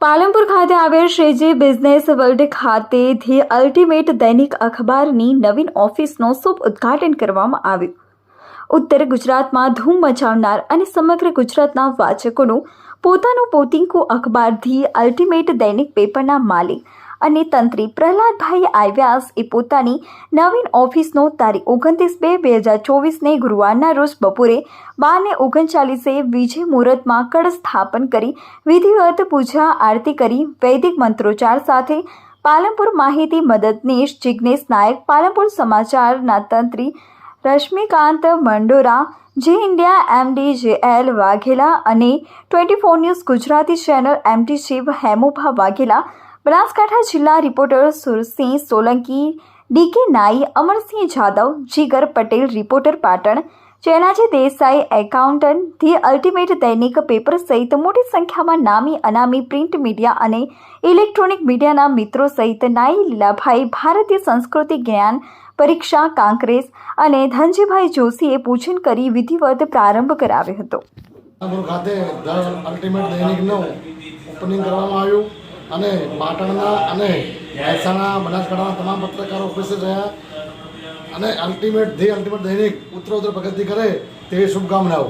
પાલનપુર ખાતે આવેલ Shriji business world ખાતે ધી અલ્ટિમેટ દૈનિક અખબારની નવીન ઓફિસનો શુભ ઉદ્ઘાટન કરવામાં આવ્યું. ઉત્તર ગુજરાતમાં ધૂમ મચાવનાર અને સમગ્ર ગુજરાતના વાચકોનું પોતાનું પોતિંકું અખબાર ધી અલ્ટિમેટ દૈનિક પેપરના માલિક અને તંત્રી પ્રહલાદભાઈ આવ્યાસ એ પોતાની નવીન ઓફિસનો તારીખ ઓગણત્રીસ બે બે હજાર ચોવીસને ગુરુવારના રોજ બપોરે બારને ઓગણચાલીસે વિજય મુહૂર્તમાં કળ સ્થાપન કરી વિધિવત પૂજા આરતી કરી વૈદિક મંત્રોચ્ચાર સાથે પાલનપુર માહિતી મદદનીશ જિજ્ઞેશ નાયક, પાલનપુર સમાચારના તંત્રી Rashmikant Mandora, J India MD, J L Vaghela અને twenty four news Gujarati channel MT Shiv Hemubha Vaghela Banaskantha જિલ્લા reporter Sursinh Solanki, DK Nai, Amarsinh Jadav, Jigar Patel, reporter Patan Chenaji Desai, accountant, the ultimate દૈનિક paper સહિત મોટી સંખ્યામાં નામી અનામી print media અને electronic મીડિયાના મિત્રો સહિત નાઈ લીલાભાઈ, ભારતીય સંસ્કૃતિ જ્ઞાન પરીક્ષા કાંકરેજ અને ધનજીભાઈ જોશીએ પૂજન કરી વિધિવત પ્રારંભ કરાવ્યો હતો. ખાતે ધ અલ્ટિમેટ દૈનિકનું ઓપનિંગ કરવામાં આવ્યું. અને પાટણના અને મહેસાણા, બનાસકાંઠાના તમામ પત્રકારો ઉપસ્થિત રહ્યા. અને અલ્ટિમેટ ધી અલ્ટિમેટ દૈનિક ઉત્તરોત્તર પ્રગતિ કરે તેવી શુભકામનાઓ.